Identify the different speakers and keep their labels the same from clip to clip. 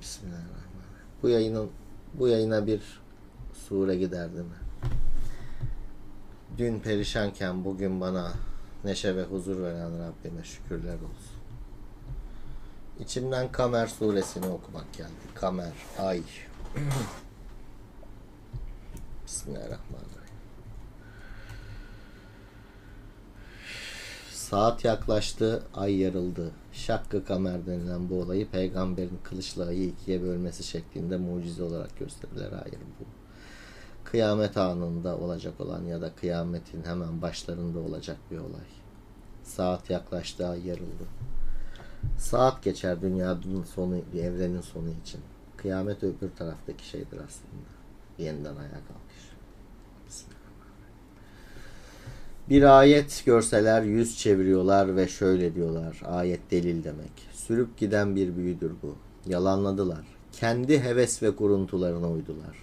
Speaker 1: Bismillahirrahmanirrahim. Bu yayının bu yayına bir sure giderdi mi? Dün perişanken bugün bana neşe ve huzur veren Rabbime şükürler olsun. İçimden Kamer suresini okumak geldi. Kamer, ay. Bismillahirrahmanirrahim. Saat yaklaştı, ay yarıldı. Şakkı kamer denilen bu olayı peygamberin kılıçla ayı ikiye bölmesi şeklinde mucize olarak gösterirler. Hayır bu. Kıyamet anında olacak olan ya da kıyametin hemen başlarında olacak bir olay. Saat yaklaştı, ay yarıldı. Saat geçer dünyanın sonu, evrenin sonu için. Kıyamet öbür taraftaki şeydir aslında. Yeniden ayağa kalkış. Bismillah. Bir ayet görseler yüz çeviriyorlar ve şöyle diyorlar. Ayet delil demek. Sürüp giden bir büyüdür bu. Yalanladılar. Kendi heves ve kuruntularına uydular.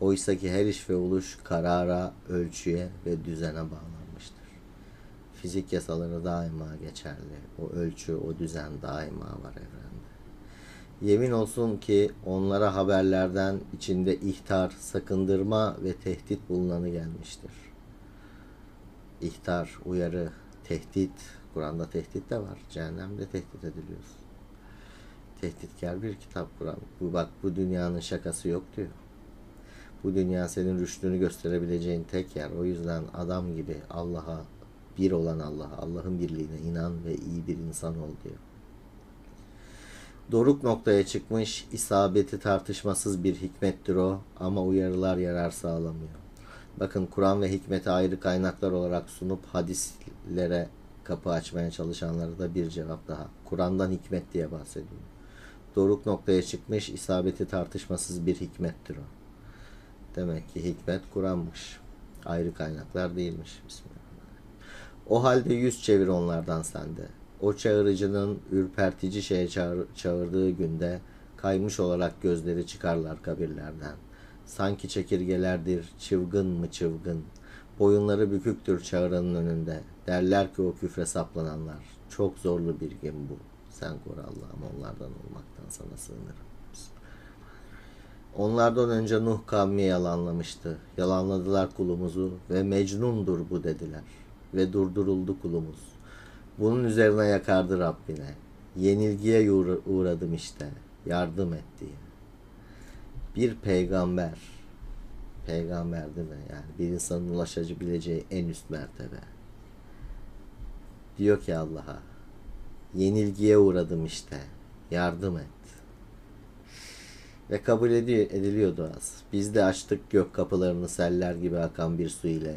Speaker 1: Oysaki her iş ve oluş karara, ölçüye ve düzene bağlanmıştır. Fizik yasaları daima geçerli. O ölçü, o düzen daima var evrende. Yemin olsun ki onlara haberlerden içinde ihtar, sakındırma ve tehdit bulunanı gelmiştir ihtar, uyarı, tehdit. Kur'an'da tehdit de var. Cehennemde tehdit ediliyoruz. Tehditkar bir kitap Kur'an. Bu bak bu dünyanın şakası yok diyor. Bu dünya senin rüştünü gösterebileceğin tek yer. O yüzden adam gibi Allah'a bir olan Allah'a, Allah'ın birliğine inan ve iyi bir insan ol diyor. Doruk noktaya çıkmış, isabeti tartışmasız bir hikmettir o ama uyarılar yarar sağlamıyor. Bakın Kur'an ve hikmeti ayrı kaynaklar olarak sunup hadislere kapı açmaya çalışanlara da bir cevap daha. Kur'an'dan hikmet diye bahsediyor. Doruk noktaya çıkmış, isabeti tartışmasız bir hikmettir o. Demek ki hikmet Kur'an'mış. Ayrı kaynaklar değilmiş. Bismillah. O halde yüz çevir onlardan sende. O çağırıcının ürpertici şeye çağır, çağırdığı günde kaymış olarak gözleri çıkarlar kabirlerden. Sanki çekirgelerdir, çılgın mı çılgın. Boyunları büküktür çağrının önünde. Derler ki o küfre saplananlar. Çok zorlu bir gün bu. Sen koru Allah'ım onlardan olmaktan sana sığınırım. Onlardan önce Nuh kavmi yalanlamıştı. Yalanladılar kulumuzu ve mecnundur bu dediler. Ve durduruldu kulumuz. Bunun üzerine yakardı Rabbine. Yenilgiye uğradım işte. Yardım et diye bir peygamber peygamber değil mi? Yani bir insanın ulaşabileceği en üst mertebe. Diyor ki Allah'a yenilgiye uğradım işte. Yardım et. Ve kabul ediyor, ediliyor duası. Biz de açtık gök kapılarını seller gibi akan bir su ile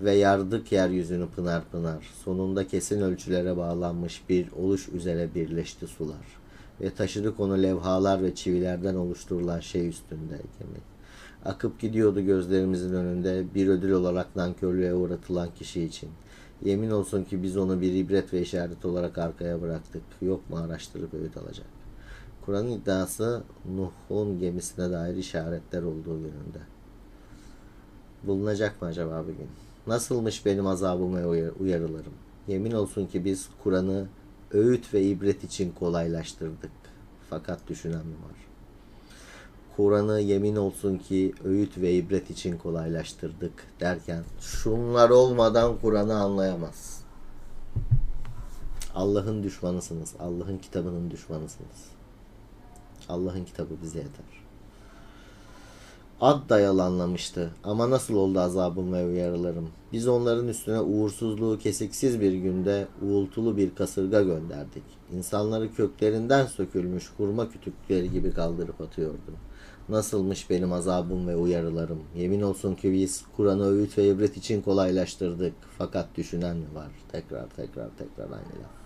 Speaker 1: ve yardık yeryüzünü pınar pınar. Sonunda kesin ölçülere bağlanmış bir oluş üzere birleşti sular ve taşıdık onu levhalar ve çivilerden oluşturulan şey üstünde gemi. Akıp gidiyordu gözlerimizin önünde bir ödül olarak nankörlüğe uğratılan kişi için. Yemin olsun ki biz onu bir ibret ve işaret olarak arkaya bıraktık. Yok mu araştırıp öğüt alacak. Kur'an'ın iddiası Nuh'un gemisine dair işaretler olduğu yönünde. Bulunacak mı acaba bir gün? Nasılmış benim azabım uyarılarım? Yemin olsun ki biz Kur'an'ı öğüt ve ibret için kolaylaştırdık. Fakat düşünen mi var? Kur'an'ı yemin olsun ki öğüt ve ibret için kolaylaştırdık derken şunlar olmadan Kur'an'ı anlayamaz. Allah'ın düşmanısınız. Allah'ın kitabının düşmanısınız. Allah'ın kitabı bize yeter. Ad da yalanlamıştı ama nasıl oldu azabım ve uyarılarım? Biz onların üstüne uğursuzluğu kesiksiz bir günde uğultulu bir kasırga gönderdik. İnsanları köklerinden sökülmüş hurma kütükleri gibi kaldırıp atıyordu. Nasılmış benim azabım ve uyarılarım? Yemin olsun ki biz Kur'an'ı öğüt ve ibret için kolaylaştırdık. Fakat düşünen mi var? Tekrar tekrar tekrar aynı laf.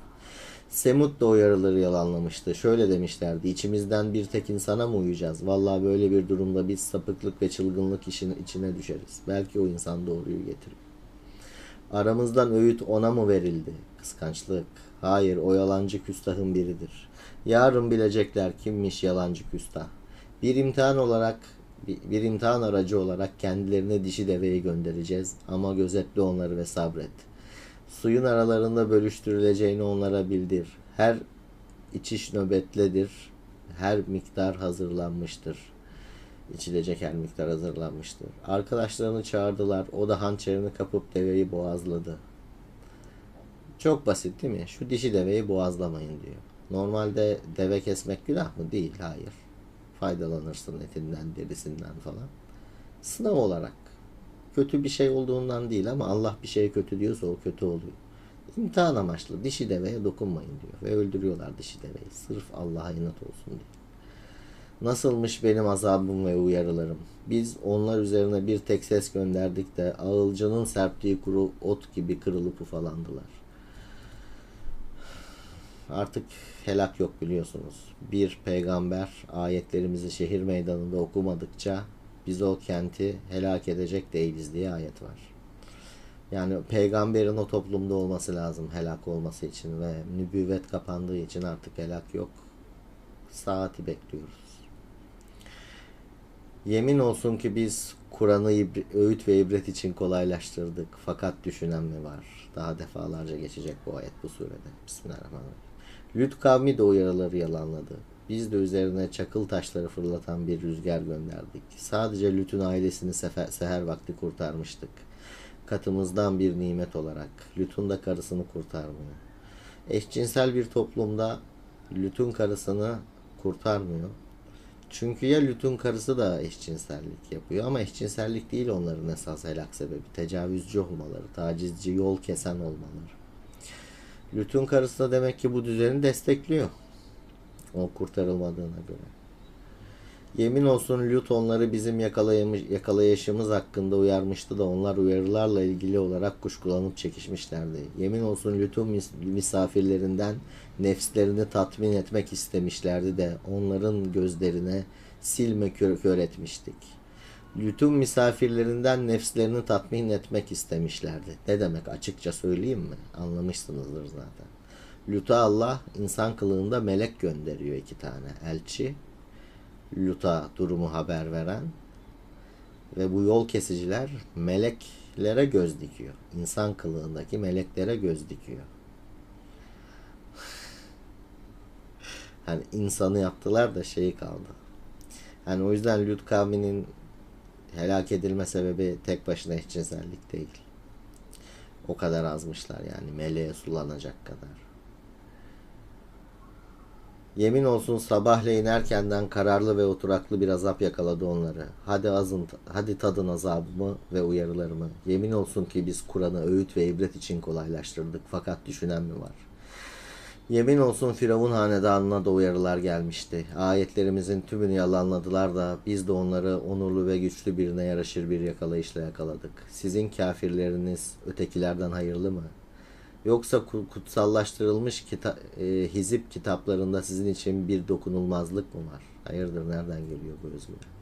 Speaker 1: Semut da uyarıları yalanlamıştı. Şöyle demişlerdi. İçimizden bir tek insana mı uyacağız? Vallahi böyle bir durumda biz sapıklık ve çılgınlık işin içine düşeriz. Belki o insan doğruyu getirir. Aramızdan öğüt ona mı verildi? Kıskançlık. Hayır o yalancı küstahın biridir. Yarın bilecekler kimmiş yalancı küstah. Bir imtihan olarak bir imtihan aracı olarak kendilerine dişi deveyi göndereceğiz ama gözetle onları ve sabret.'' Suyun aralarında bölüştürüleceğini onlara bildir. Her içiş nöbetledir her miktar hazırlanmıştır. İçilecek her miktar hazırlanmıştır. Arkadaşlarını çağırdılar. O da hançerini kapıp deveyi boğazladı. Çok basit değil mi? Şu dişi deveyi boğazlamayın diyor. Normalde deve kesmek günah mı? Değil. Hayır. Faydalanırsın etinden, derisinden falan. Sınav olarak. Kötü bir şey olduğundan değil ama Allah bir şeye kötü diyorsa o kötü oluyor. İmtihan amaçlı dişi deveye dokunmayın diyor. Ve öldürüyorlar dişi deveyi. Sırf Allah'a inat olsun diye. Nasılmış benim azabım ve uyarılarım? Biz onlar üzerine bir tek ses gönderdik de ağılcının serptiği kuru ot gibi kırılıp ufalandılar. Artık helak yok biliyorsunuz. Bir peygamber ayetlerimizi şehir meydanında okumadıkça biz o kenti helak edecek değiliz diye ayet var. Yani peygamberin o toplumda olması lazım helak olması için ve nübüvvet kapandığı için artık helak yok. Saati bekliyoruz. Yemin olsun ki biz Kur'an'ı öğüt ve ibret için kolaylaştırdık. Fakat düşünen mi var? Daha defalarca geçecek bu ayet bu surede. Bismillahirrahmanirrahim. Lüt kavmi de uyarıları yalanladı. Biz de üzerine çakıl taşları fırlatan bir rüzgar gönderdik. Sadece Lüt'ün ailesini sefer, seher vakti kurtarmıştık. Katımızdan bir nimet olarak. Lüt'ün de karısını kurtarmıyor. Eşcinsel bir toplumda Lüt'ün karısını kurtarmıyor. Çünkü ya Lüt'ün karısı da eşcinsellik yapıyor ama eşcinsellik değil onların esas helak sebebi. Tecavüzcü olmaları, tacizci, yol kesen olmaları. Lüt'ün karısı da demek ki bu düzeni destekliyor. O kurtarılmadığına göre. Yemin olsun Lut onları bizim yakalayışımız hakkında uyarmıştı da onlar uyarılarla ilgili olarak kuşkulanıp çekişmişlerdi. Yemin olsun Lut'un misafirlerinden nefslerini tatmin etmek istemişlerdi de onların gözlerine silme kör, kör. Lütun misafirlerinden nefslerini tatmin etmek istemişlerdi. Ne demek açıkça söyleyeyim mi? Anlamışsınızdır zaten. Lut'a Allah insan kılığında melek gönderiyor iki tane elçi. Lut'a durumu haber veren ve bu yol kesiciler meleklere göz dikiyor. İnsan kılığındaki meleklere göz dikiyor. hani insanı yaptılar da şeyi kaldı. Yani o yüzden Lut kavminin helak edilme sebebi tek başına eşcinsellik değil. O kadar azmışlar yani meleğe sulanacak kadar. Yemin olsun sabahleyin erkenden kararlı ve oturaklı bir azap yakaladı onları. Hadi azın, hadi tadın azabımı ve uyarılarımı. Yemin olsun ki biz Kur'an'ı öğüt ve ibret için kolaylaştırdık. Fakat düşünen mi var? Yemin olsun Firavun hanedanına da uyarılar gelmişti. Ayetlerimizin tümünü yalanladılar da biz de onları onurlu ve güçlü birine yaraşır bir yakalayışla yakaladık. Sizin kafirleriniz ötekilerden hayırlı mı? Yoksa kutsallaştırılmış kita e, hizip kitaplarında sizin için bir dokunulmazlık mı var? Hayırdır nereden geliyor bu özgüven?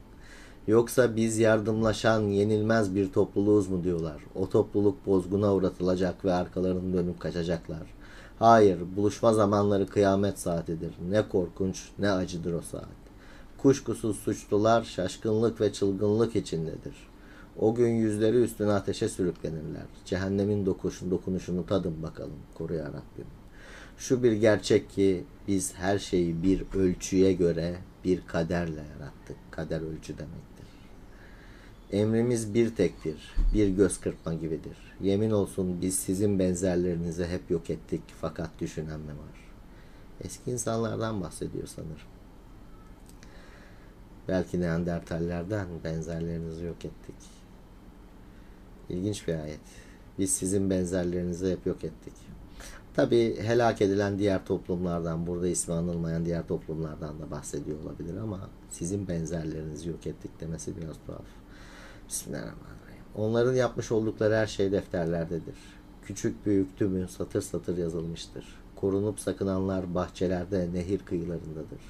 Speaker 1: Yoksa biz yardımlaşan yenilmez bir topluluğuz mu diyorlar. O topluluk bozguna uğratılacak ve arkalarını dönüp kaçacaklar. Hayır, buluşma zamanları kıyamet saatidir. Ne korkunç, ne acıdır o saat. Kuşkusuz suçlular şaşkınlık ve çılgınlık içindedir. O gün yüzleri üstüne ateşe sürüklenirler. Cehennemin dokuşun, dokunuşunu tadın bakalım. Koru ya Rabbim. Şu bir gerçek ki biz her şeyi bir ölçüye göre bir kaderle yarattık. Kader ölçü demektir. Emrimiz bir tektir. Bir göz kırpma gibidir. Yemin olsun biz sizin benzerlerinizi hep yok ettik fakat düşünen mi var? Eski insanlardan bahsediyor sanırım. Belki Neandertallerden benzerlerinizi yok ettik. İlginç bir ayet. Biz sizin benzerlerinizi hep yok ettik. Tabi helak edilen diğer toplumlardan, burada ismi anılmayan diğer toplumlardan da bahsediyor olabilir ama sizin benzerlerinizi yok ettik demesi biraz tuhaf. Bismillahirrahmanirrahim. Onların yapmış oldukları her şey defterlerdedir. Küçük büyük tümü satır satır yazılmıştır. Korunup sakınanlar bahçelerde nehir kıyılarındadır.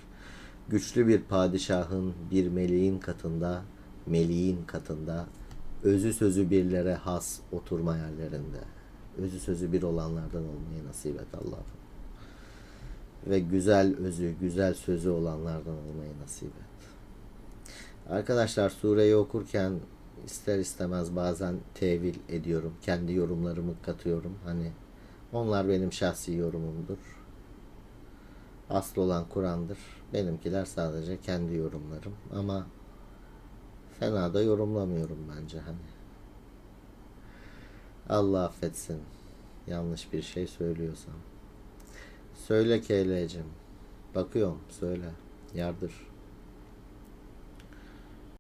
Speaker 1: Güçlü bir padişahın bir meleğin katında, meleğin katında özü sözü birlere has oturma yerlerinde. Özü sözü bir olanlardan olmayı nasip et Allah'ım. Ve güzel özü, güzel sözü olanlardan olmayı nasip et. Arkadaşlar sureyi okurken ister istemez bazen tevil ediyorum. Kendi yorumlarımı katıyorum. Hani onlar benim şahsi yorumumdur. Asıl olan Kur'an'dır. Benimkiler sadece kendi yorumlarım ama fena da yorumlamıyorum bence hani. Allah affetsin. Yanlış bir şey söylüyorsam. Söyle KL'cim. Bakıyorum söyle. Yardır.